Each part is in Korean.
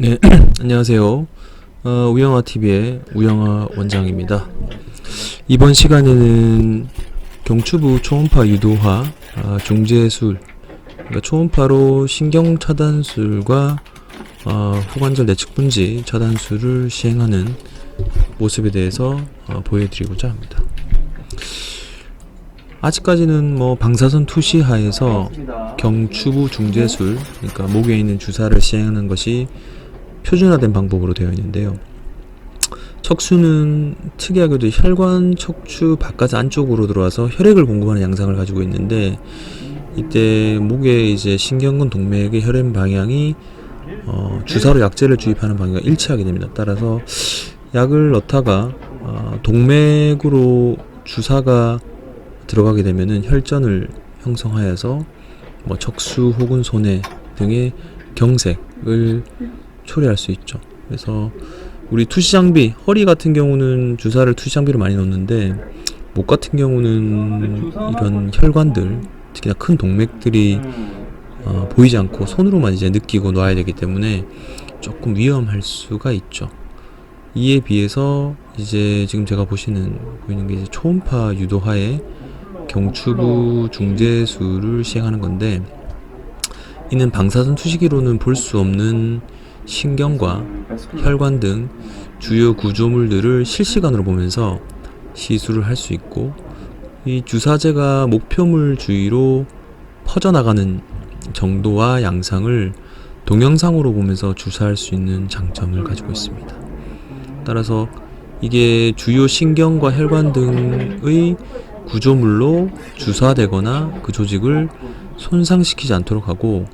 네, 안녕하세요. 어, 우영아 TV의 우영아 원장입니다. 이번 시간에는 경추부 초음파 유도화 아, 중재술, 그러니까 초음파로 신경 차단술과 어, 후관절 내측 분지 차단술을 시행하는 모습에 대해서 어, 보여드리고자 합니다. 아직까지는 뭐 방사선 투시 하에서 경추부 중재술, 그러니까 목에 있는 주사를 시행하는 것이 표준화된 방법으로 되어 있는데요. 척수는 특이하게도 혈관 척추 바깥 안쪽으로 들어와서 혈액을 공급하는 양상을 가지고 있는데 이때 목에 이제 신경근 동맥의 혈액 방향이 어, 주사로 약제를 주입하는 방향과 일치하게 됩니다. 따라서 약을 넣다가 어, 동맥으로 주사가 들어가게 되면은 혈전을 형성하여서 뭐 척수 혹은 손해 등의 경색을 초래할 수 있죠. 그래서 우리 투시 장비, 허리 같은 경우는 주사를 투시 장비로 많이 넣는데 목 같은 경우는 이런 혈관들, 특히나 큰 동맥들이 어, 보이지 않고 손으로만 이제 느끼고 놔야 되기 때문에 조금 위험할 수가 있죠. 이에 비해서 이제 지금 제가 보시는 보이는 게 이제 초음파 유도하에 경추부 중재술을 시행하는 건데 이는 방사선 투시기로는 볼 수 없는 신경과 혈관 등 주요 구조물들을 실시간으로 보면서 시술을 할 수 있고 이 주사제가 목표물 주위로 퍼져나가는 정도와 양상을 동영상으로 보면서 주사할 수 있는 장점을 가지고 있습니다. 따라서 이게 주요 신경과 혈관 등의 구조물로 주사되거나 그 조직을 손상시키지 않도록 하고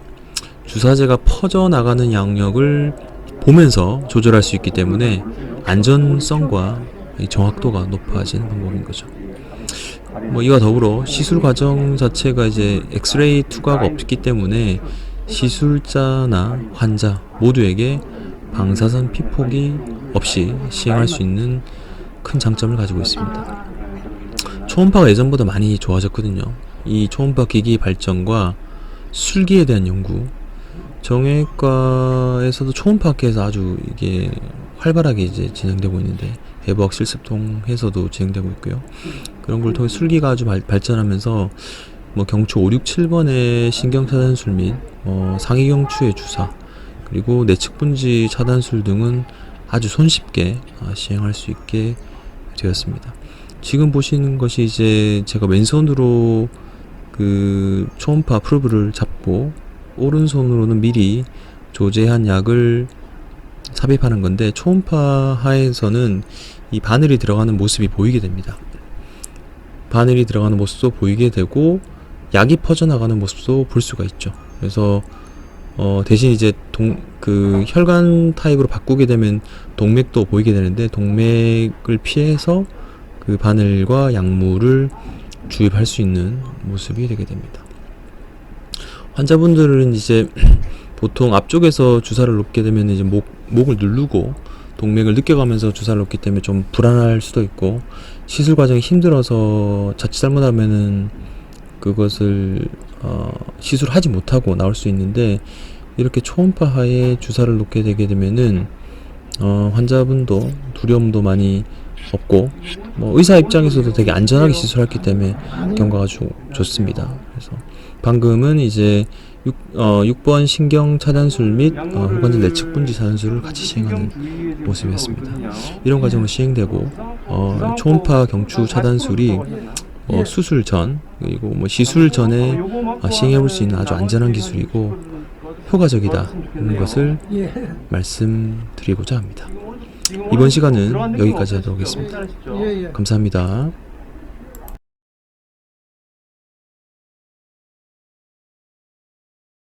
주사제가 퍼져나가는 양력을 보면서 조절할 수 있기 때문에 안전성과 이 정확도가 높아지는 방법인 거죠. 뭐 이와 더불어 시술 과정 자체가 이제 엑스레이 투과가 없기 때문에 시술자나 환자 모두에게 방사선 피폭이 없이 시행할 수 있는 큰 장점을 가지고 있습니다. 초음파가 예전보다 많이 좋아졌거든요. 이 초음파 기기 발전과 술기에 대한 연구, 정형외과에서도 초음파학회에서 아주 이게 활발하게 이제 진행되고 있는데 대부학 실습통해서도 진행되고 있고요. 그런 걸 통해 술기가 아주 발, 발전하면서 뭐 경추 5, 6, 7번의 신경 차단술 및 어, 상위 경추의 주사 그리고 내측 분지 차단술 등은 아주 손쉽게 아, 시행할 수 있게 되었습니다. 지금 보시는 것이 이제 제가 왼손으로 그 초음파 프로브를 잡고 오른손으로는 미리 조제한 약을 삽입하는 건데 초음파 하에서는 이 바늘이 들어가는 모습이 보이게 됩니다. 바늘이 들어가는 모습도 보이게 되고 약이 퍼져나가는 모습도 볼 수가 있죠. 그래서 어 대신 이제 동 그 혈관 타입으로 바꾸게 되면 동맥도 보이게 되는데 동맥을 피해서 그 바늘과 약물을 주입할 수 있는 모습이 되게 됩니다. 환자분들은 이제 보통 앞쪽에서 주사를 놓게 되면 이제 목, 목을 누르고 동맥을 느껴가면서 주사를 놓기 때문에 좀 불안할 수도 있고 시술 과정이 힘들어서 자칫 잘못하면은 그것을 어, 시술하지 못하고 나올 수 있는데 이렇게 초음파 하에 주사를 놓게 되게 되면은 어, 환자분도 두려움도 많이 없고 뭐 의사 입장에서도 되게 안전하게 시술했기 때문에 경과가 주, 좋습니다. 방금은 이제 6, 어, 6번 신경 차단술 및 어, 후관절 내측 분지 차단술을 같이 시행하는 모습이었습니다. 이런 과정으로 시행되고 어, 초음파 경추 차단술이 어, 수술 전 그리고 뭐 시술 전에 어, 시행해 볼 수 있는 아주 안전한 기술이고 효과적이다 는 것을 말씀드리고자 합니다. 이번 시간은 여기까지 하도록 하겠습니다. 감사합니다.